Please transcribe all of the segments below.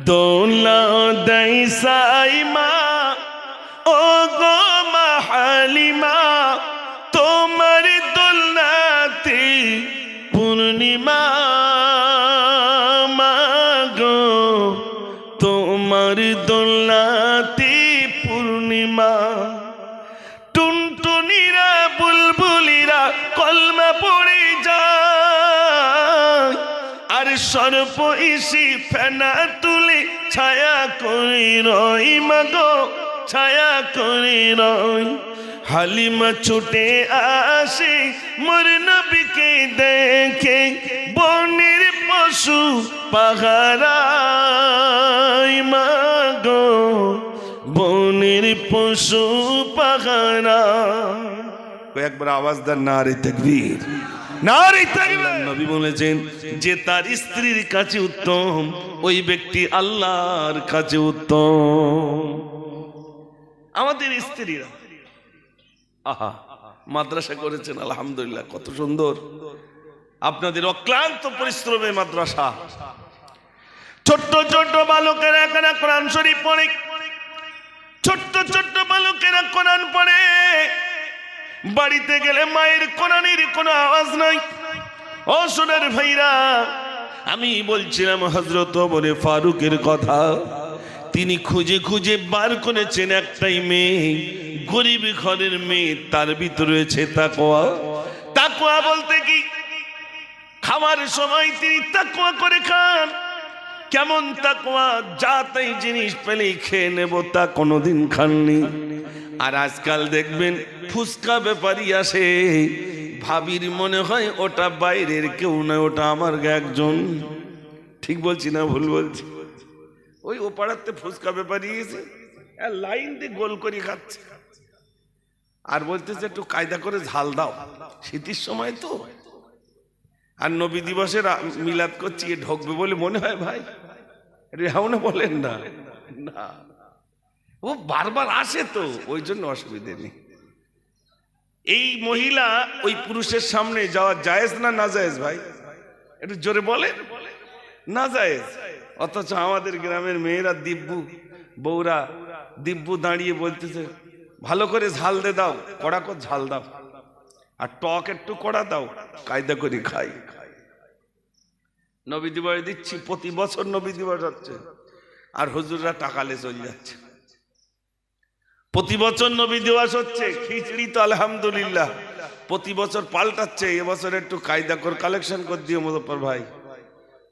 দোলা দেই সাইমা সর্প ইসি ফেনা তুলে, ছায়া করে রই মাগো, ছায়া করে রই। হালিমা ছুটে আসে, মোর নবীকে দেখে, বনের পশু পাহারাই মাগো, বনের পশু পাহারা। একবার আওয়াজ দেন না রে তকবীর। নবী বলেছেন যে তার স্ত্রীর কাছে উত্তম, ওই ব্যক্তি আল্লাহর কাছে উত্তম। আমাদের স্ত্রীরা, আহা, মাদ্রাসা করেছেন, আলহামদুলিল্লাহ, কত সুন্দর। আপনাদের অক্লান্ত পরিশ্রমে মাদ্রাসা। ছোট্ট ছোট্ট বালকেরা এখানে কোরআন শরীফ পড়ে। ছোট্ট ছোট্ট বালকেরা কোরআন পড়ে। বাড়িতে গেলে মায়ের কোরআনের কোনো আওয়াজ নাই। ও সোনার ভাইরা, আমি বলছিলাম হজরত বলে ফারুকের কথা। তিনি খুঁজে খুঁজে বার করেছেন একটাই মেয়ে। গরিব ঘরের মেয়ে, তার ভিতরে রয়েছে তাকোয়া তাকোয়া বলতে কি? খাওয়ার সময় তিনি তাকোয়া করে খান। কেমন তাকোয়া যা তাই জিনিস পেলেই খেয়ে নেব, তা কোনোদিন খাননি। আর আজকাল দেখবেন ফুচকা ব্যাপারী আসে। ভাবির মনে হয় ওটা বাইরের, কেউ নয়, ওটা আমার একজন। ঠিক বলছি না ভুল বলছি? ওই ও পাড়াতে ফুসকা ব্যাপারী এসে আর লাইন দিয়ে গোল করে খাচ্ছে। আর বলতেছে, একটু কায়দা করে ঝাল দাও। শীতের সময় তো। আর নবী দিবসের মিলাদ করছি ঢকবে বলে মনে হয় ভাই? রেহাউনে বলেন না। না। ও বারবার আসে তো, ওই জন্য অসুবিধে নেই। এই মহিলা ওই পুরুষের সামনে যাওয়া জায়েজ না না জায়েজ ভাই? একটু জোরে বলে না জায়েজ অথচ আমাদের গ্রামের মেয়েরা দিব্যু, বউরা দিব্যু দাঁড়িয়ে বলতেছে, ভালো করে ঝাল দে দাও, কড়া কর ঝাল দাও। আর টক একটু কড়া দাও, কায়দা করে খাই। নবী দিবস দিচ্ছি, প্রতি বছর নবী দিবস হচ্ছে। আর হুজুররা টাকালে চলে যাচ্ছে। প্রতি বছর নবী দিবস হচ্ছে, খিচড়ি তো আলহামদুলিল্লাহ। প্রতি বছর পাল্টাচ্ছে এবছর একটু কায়দা করে, কালেকশন করে দিও মোজফর ভাই।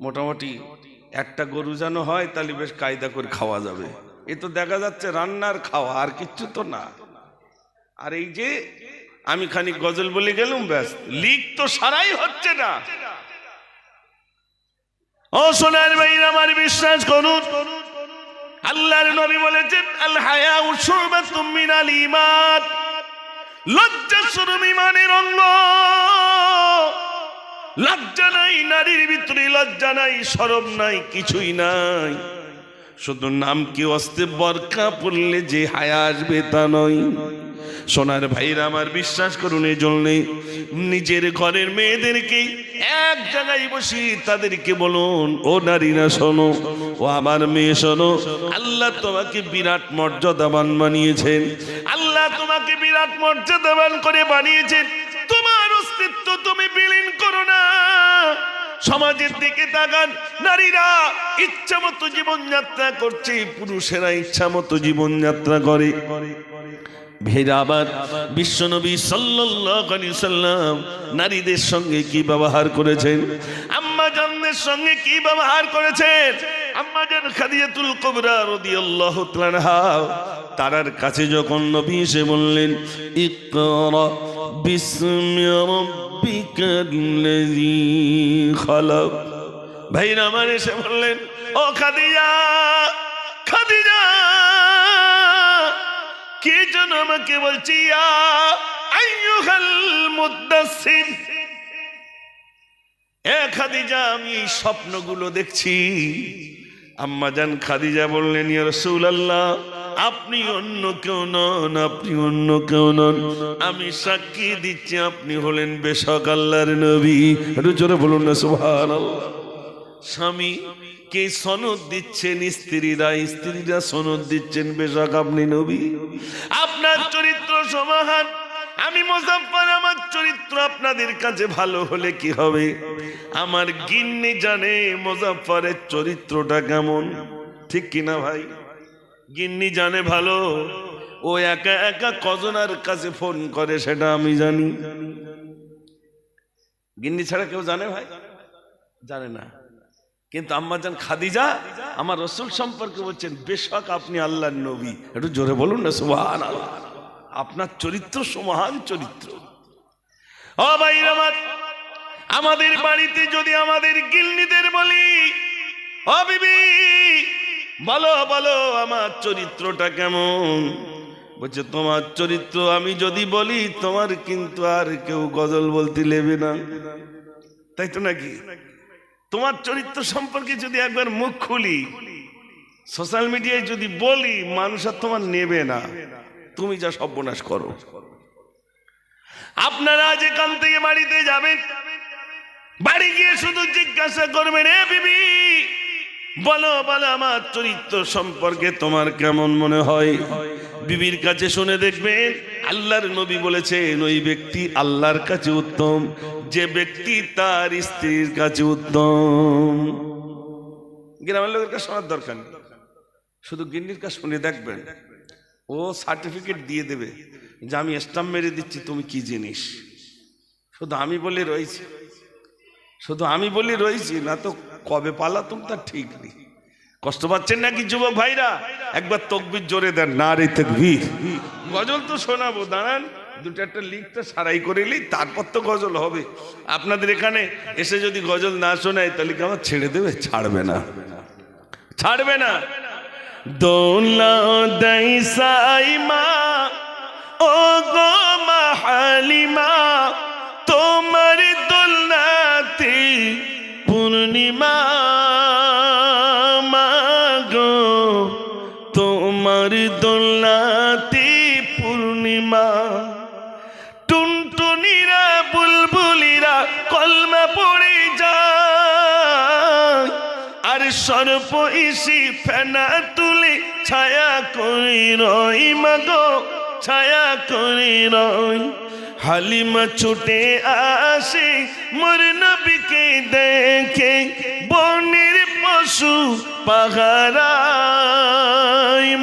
মোটামুটি একটা গরু যেন হয়, তাহলে বেশ কায়দা করে খাওয়া যাবে। এ তো দেখা যাচ্ছে রান্নার খাওয়া, আর কিচ্ছু তো না। আর এই যে আমি খানিক গজল বলে গেলুম, ব্যাস, লিক তো সারাই হচ্ছে না। ও সোনার ভাইরা আমার বিশ্বাস করুন করুন আল্লাহর নবী বলেছেন আল হায়া উসুবাতুম মিনাল ঈমান লজ্জা শরম ঈমানের অঙ্গ। লজ্জা নাই, নারীর ভিতরে লজ্জা নাই শরম নাই, কিছুই নাই। শুধু নাম কি অস্তে বরকা পড়লে যে হায়া আসবে তা নয়। সোনার ভাইরা আমার বিশ্বাস করুন, এই জন্যে নিজের ঘরের মেয়েদেরকে এক জায়গায় বসি তাদেরকে বলুন, ও নারীরা, শোনো, ও আমার মেয়ে, শোনো, আল্লাহ তোমাকে বিরাট মর্যাদাবান বানিয়েছেন, আল্লাহ তোমাকে বিরাট মর্যাদাবান করে বানিয়েছেন, তোমার অস্তিত্ব তুমি বিলীন করো না। সমাজের দিকে তাকান, নারীরা ইচ্ছা মতো জীবনযাত্রা করছে, পুরুষেরা ইচ্ছা মতো জীবনযাত্রা করে। আবার বিশ্বনবী সাল্লাম নারীদের সঙ্গে কি ব্যবহার করেছেন? আম্মা জানদের সঙ্গে কি ব্যবহার করেছেন? আম্মা জান খাদিজাতুল কুবরা রাদিয়াল্লাহু তাআলা তারার কাছে যখন নবী এসে বললেন, ইকরা বিসমি রাব্বিকাল্লাযী খালাক। ভাইরা আমার এসে বললেন, ও খাদিজা খাদিজা কে যেন আমাকে বলছি খাদিজা, আমি স্বপ্নগুলো দেখছি। আম্মা আম্মাজান খাদিজা বললেন, ইয়া রাসূলুল্লাহ, আপনি অন্য কেউ নন, আপনি অন্য কেউ নন। আমি সাক্ষী দিচ্ছি, আপনি হলেন বেশক আল্লাহর নবী। জোরে বলুন না, সুবহানাল্লাহ। স্বামী কে সনদ দিচ্ছেন স্ত্রীরা? স্ত্রীরা সনদ দিচ্ছেন বেশক আপনি নবী। আপনার চরিত্র সমাহান। আমি মোজাফফর, আমার চরিত্র আপনাদের কাছে ভালো হলে কি হবে? আমার গিন্নি জানে মোজাফফরের চরিত্রটা কেমন। ঠিক কিনা ভাই? গিন্নি জানে ভালো। ও একা একা কজনার কাছে ফোন করে সেটা আমি জানি। গিন্নি ছাড়া কেউ জানে ভাই? জানে না। কিন্তু আম্মাজান খাদিজা, আমার রসুল সম্পর্কে বলছেন, বেশক আপনি আল্লাহর নবী। একটু জোরে বলুন না সুবহান আপনার চরিত্র সমান চরিত্র। ভাই আমার, আমাদের বাড়িতে যদি আমাদের গিল্লিদের বলি বিবি, বলো বলো, আমার চরিত্রটা কেমন? বলছে, তোমার চরিত্র আমি যদি বলি, তোমার কিন্তু আর কেউ গজল বলতে নেবে না। তাই তো নাকি? তোমার চরিত্র সম্পর্কে যদি একবার মুখ খুলি, সোশ্যাল মিডিয়ায় যদি বলি, মানুষ আর তোমার নেবে না। তুমি যা সর্বনাশ করো। আপনারা যেখান থেকে বাড়িতে যাবেন, বাড়ি গিয়ে শুধু জিজ্ঞাসা করবেন, এ বিবি, বলো বলো আমার চরিত্র সম্পর্কে তোমার কেমন মনে হয়? বিবির কাছে শুনে দেখবেন আল্লাহর নবী বলেছেন, ওই ব্যক্তি আল্লাহর কাছে উত্তম, যে ব্যক্তি তার স্ত্রীর কাছে উত্তম। গ্রামের লোকের কাছে শোনার দরকার নেই। শুধু গিন্নির কাছে শুনে দেখবেন, ও সার্টিফিকেট দিয়ে দেবে যে আমি স্টাম্প মেরে দিচ্ছি, তুমি কি জিনিস? শুধু আমি বলে রয়েছি। শুধু আমি বলি রয়েছি, না তো কবে পালাতুম তার ঠিক নেই। কষ্ট পাচ্ছেন নাকি যুবক ভাইরা? একবার তকবির জোরে দেন না রে তকবির। গজল তো শোনাবো, দাঁড়ান। দুটো একটা লিখটা সারাই করে নিই তারপর তো গজল হবে। আপনাদের এখানে এসে যদি গজল না শোনায়, তাহলে কি আমার ছেড়ে দেবে? ছাড়বে না। ছাড়বে না। দোলা দেই সাইমা ও আর সর্প ইসি ফেনা তুলে, ছায়া করি রই মাগো, ছায়া করি রই। হালিমা ছুটে আসে, মোর নবীকে দেখে, বনের পশু পাহারাই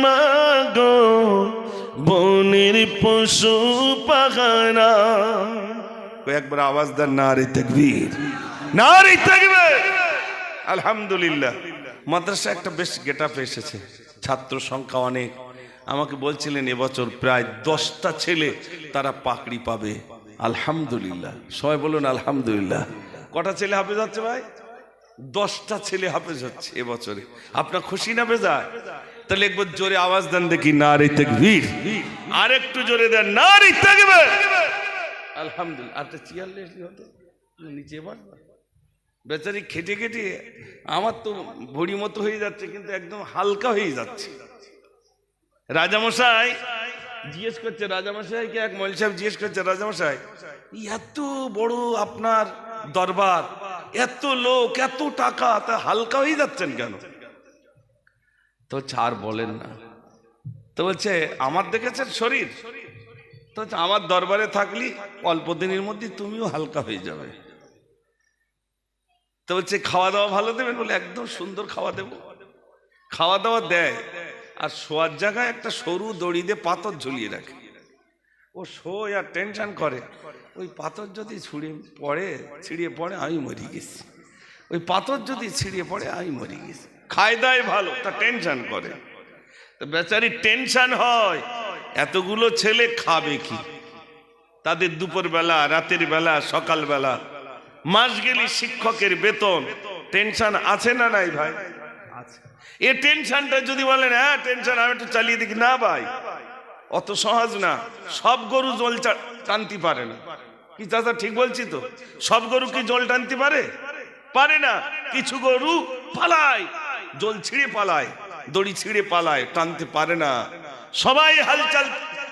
মাগো, বনের পশু পাহারা একবার আওয়াজ দেন না রে তকবীর। না তকবীর! আলহামদুলিল্লাহ। মাদ্রাসা একটা বেশ গেট এসেছে, ছাত্র সংখ্যা অনেক। আমাকে বলছিলেন, এবছর প্রায় দশটা ছেলে তারা পাকড়ি পাবে। আলহামদুলিল্লাহ। সবাই বলুন, আলহামদুলিল্লাহ। কটা ছেলে হাফেজ হচ্ছে ভাই? দশটা ছেলে হাফেজ হচ্ছে এবছরে। আপনার খুশি না বেজায়? তাহলে একবার জোরে আওয়াজ দেন দেখি না রে তেকবীর। আর একটু জোরে দেন না রে তেকবীর। আলহামদুলিল্লাহ। আচ্ছা চেয়ার নিচে বাড়বা বেচারি খেটে খেটে, আমার তো ভড়ি মতো হয়ে যাচ্ছে, কিন্তু একদম হালকা হয়ে যাচ্ছে। রাজামশাই, জিজ্ঞেস করছে রাজামশাইকে এক মল সাহেব জিজ্ঞেস করছে, রাজামশাই, এত বড় আপনার দরবার, এত লোক, এত টাকা, তা হালকা হয়ে যাচ্ছেন কেন? তো ছাড় বলেন না। তো বলছে, আমার দেখেছেন শরীর? তো আমার দরবারে থাকলি অল্প দিনের মধ্যে তুমিও হালকা হয়ে যাবে। তো বলছে খাওয়া দাওয়া ভালো দেবেন? বলে, একদম সুন্দর খাওয়া দেবো। খাওয়া দাওয়া দেয়, আর শোয়ার জায়গায় একটা সরু দড়ি দিয়ে পাথর ঝুলিয়ে রাখে। ও শোয় আর টেনশন করে, ওই পাথর যদি ছুড়ে পড়ে ছিঁড়িয়ে পড়ে, আমি মরি গেছি। ওই পাথর যদি ছিঁড়িয়ে পড়ে, আমি মরি গেছি। খায় দায় ভালো, তা টেনশন করে। তো বেচারি টেনশন হয়, এতগুলো ছেলে খাবে কি? তাদের দুপুর বেলা রাতের বেলা সকাল বেলা মাস গেলি শিক্ষকের বেতন। টেনশন আছে না নাই ভাই? এ টেনশনটা যদি বলেন হ্যাঁ টেনশন আমি একটু চালিয়ে দেখি। না ভাই অত সহজ না। সব গরু জল টানতে পারে না। কি চাচা ঠিক বলছি তো? সব গরু কি জল টানতে পারে? পারে না। কিছু গরু পালায় জল ছিঁড়ে পালায় দড়ি ছিঁড়ে পালায় টানতে পারে না। সবাই হালচাল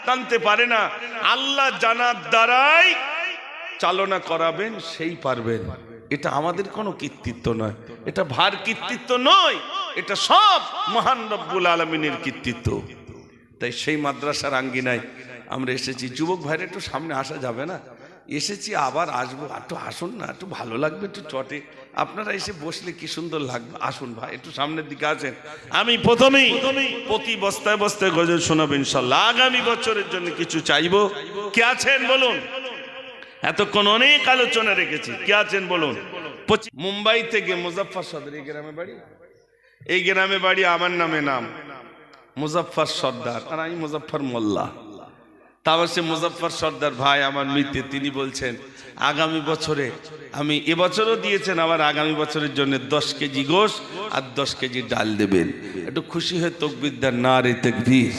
টানতে পারে না। আল্লাহ জানার দ্বারাই চালনা করাবেন, সেই পারবেন। এটা আমাদের কোনো কৃতিত্ব নয়। এটা ভার কৃতিত্ব নয়। এটা সব মহান রব্বুল আলমিনের কৃতিত্ব। তাই সেই মাদ্রাসার আঙ্গিনায় আমরা এসেছি। যুবক ভাইরা, একটু সামনে আসা যাবে না? এসেছি, আবার আসব। একটু আসুন না, একটু ভালো লাগবে, একটু চটে। আপনারা এসে বসলে কি সুন্দর লাগবে? আসুন ভাই, একটু সামনের দিকে আসেন। আমি প্রথমেই প্রতি বস্তায় বস্তায় গজল শোনাবো, ইনশাল্লাহ। আগামী বছরের জন্য কিছু চাইব। কে আছেন, বলুন? এতক্ষণ অনেক আলোচনা রেখেছি। কে আছেন বলুন? মুম্বাই থেকে মুজাফফর সদর, এই গ্রামে বাড়ি? এই গ্রামে বাড়ি আমার নামে নাম। মুজাফফর সর্দার, আর আমি মুজাফফর মোল্লা। তারপর সে মুজাফফর সর্দার ভাই আমার মৃত্যু, তিনি বলছেন, আগামী বছরে আমি এবছরও দিয়েছেন, আবার আগামী বছরের জন্য দশ কেজি গোশ আর দশ কেজি ডাল দেবেন। একটু খুশি হয়ে তকবিদ্যার না রে তেকবীর।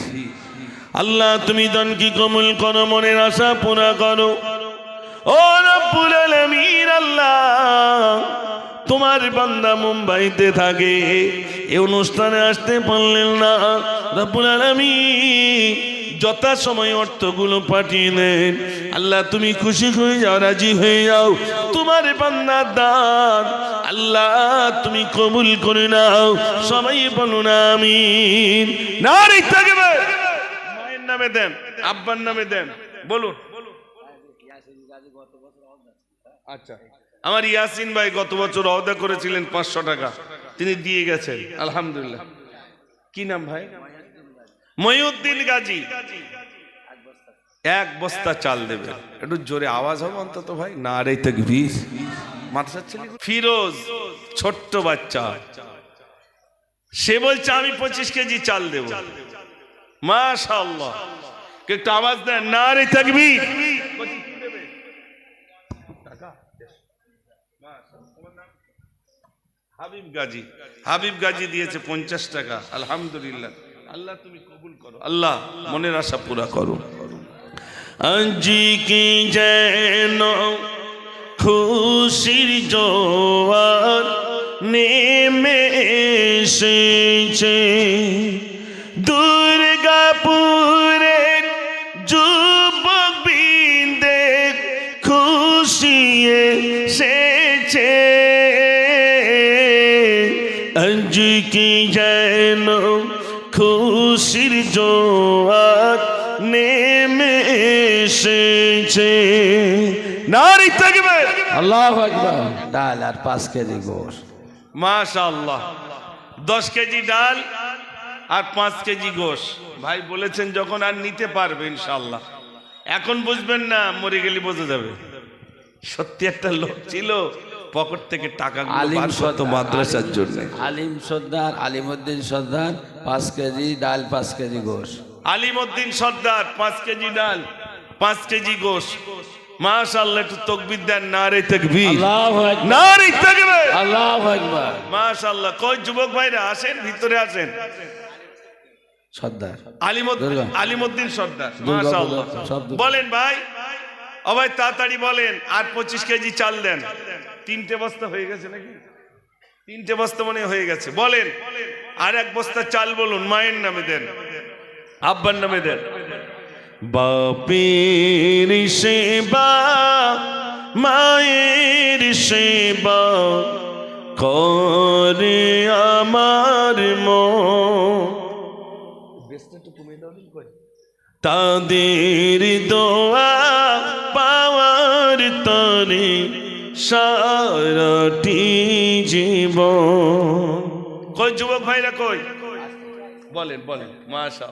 আল্লাহ, তুমি দান কি কমল করো, মনের আশা পুরা করো। ও আল্লাহ, তোমার বান্দা মুম্বাইতে থাকে। এই অনুষ্ঠানে আসতে পারলেন না। রব্বুল আলামিন যথা সময় অর্থগুলো পাঠিয়ে দেন। আল্লাহ, তুমি খুশি হয়ে যাও, রাজি হয়ে যাও। তোমার বান্দা দান আল্লাহ, তুমি কবুল করে নাও। সবাই বলো না আমিন। নারী মায়ের নামে দেন, আব্বার নামে দেন, বলুন। আচ্ছা। আমার ইয়াসিন ভাই গত বছর অদা করেছিলেন পাঁচশো টাকা। তিনি দিয়ে গেছেন। আলহামদুলিল্লাহ। কি নাম ভাই? মহিউদ্দিন গাজী। এক বস্তা। চাল দেবে। একটু জোরে আওয়াজ হবে অন্তত ভাই। না রে তকবীর। মাদ্রাসার ছেলে ফিরোজ ছোট্ট বাচ্চা। সে বলছে আমি পঁচিশ কেজি চাল দেব। মাশাআল্লাহ। একটু আওয়াজ দেন। না রে তকবীর। হাবিব গাজী। হাবিব গাজী দিয়েছে পঞ্চাশ টাকা আলহামদুলিল্লাহ। আল্লাহ তুমি কবুল করো। আল্লাহ মনের আশা পুরা করো। আজি কি যেন খুশির জোয়ার নেমে এসেছে। দুর্গাপুরের জোয়ার নেমে এসেছে। নারী থাকবে আল্লাহ ডাল আর পাঁচ কেজি গোশ। মাশাআল্লাহ। দশ কেজি ডাল আর পাঁচ কেজি গোশ। ভাই বলেছেন যখন আর নিতে পারবে ইনশাল্লাহ এখন বুঝবেন না মরে গেলে বোঝা যাবে। সত্যি একটা লোক ছিল পকেট থেকে টাকা আলিম মাদ্রাসার জন্য। আলিম সর্দার আলিমুদ্দিন সর্দার পাঁচ কেজি ডাল পাঁচ কেজি গোশ। আলিমউদ্দিন সর্দার পাঁচ কেজি ডাল পাঁচ কেজি গোশ। মাশাআল্লাহ একটু তকবির দেন নারে তকবীর। আল্লাহ আকবার। নারে তকবীর। আল্লাহ আকবার। মাশাআল্লাহ কই যুবক ভাইরা আসেন ভিতরে আসেন। সর্দার। সর্দার মাশাআল্লাহ। বলেন ভাই। ভাই তাড়াতাড়ি বলেন আর পঁচিশ কেজি চাল দেন। তিনটে বস্তা হয়ে গেছে নাকি? তিনটে বস্তা মনে হয়ে গেছে। বলেন আর এক বস্তা চাল বলুন মায়ের নামে দেন আব্বার নামে দেন। বাপের সেবা মায়ের সেবা করে আমার মন। তাদের দোয়া পাওয়ার তরে সারাটি জীব কই যুবক ভাইরা কই? বলেন বলেন মাশা